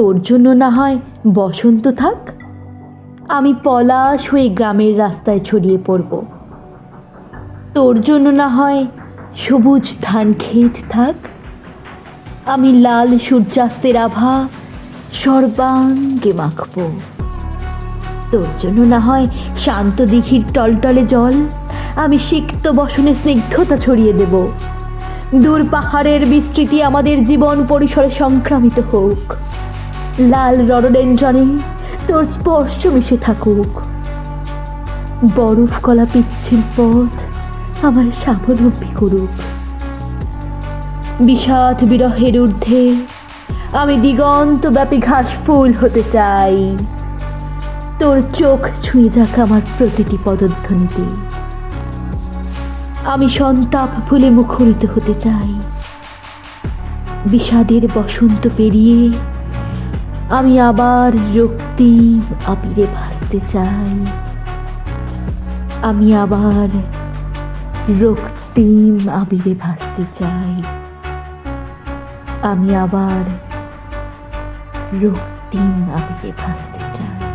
তোর জন্য না হয়, বসন্ত থাক। আমি পলাশ হয়ে গ্রামের রাস্তায় ছড়িয়ে পড়ব। তোর জন্য না হয়, সবুজ ধান ক্ষেত থাক। আমি লাল সূর্যাস্তের আভা সর্বাঙ্গে মাখব। তোর জন্য না হয়, শান্ত দিঘির টলটলে জল। আমি সিক্ত বসনে স্নিগ্ধতা ছড়িয়ে দেব। দূর পাহাড়ের বিস্তৃতি আমাদের জীবন পরিসরে সংক্রামিত হোক। লাল রডডেন্ড্রনে তোর স্পর্শ মিশে থাকুক। বরফ কলা পিচ্ছিল পথ আমায় স্বাবলম্বী করুক। বিষাদ বিরহের ঊর্ধ্বে আমি দিগন্ত ব্যাপী ঘাস ফুল হতে চাই। তোর চোখ ছুঁয়ে যাক আমার প্রতিটি পদধ্বনিতে। আমি সন্তাপ ফুলে মুখরিত হতে চাই। বিষাদের বসন্ত পেরিয়ে আমি আবার রক্তিম আবিরে ভাসতে চাই। আমি আবার রক্তিম আবিরে ভাসতে চাই। আমি আবার রক্তিম আবিরে ভাসতে চাই।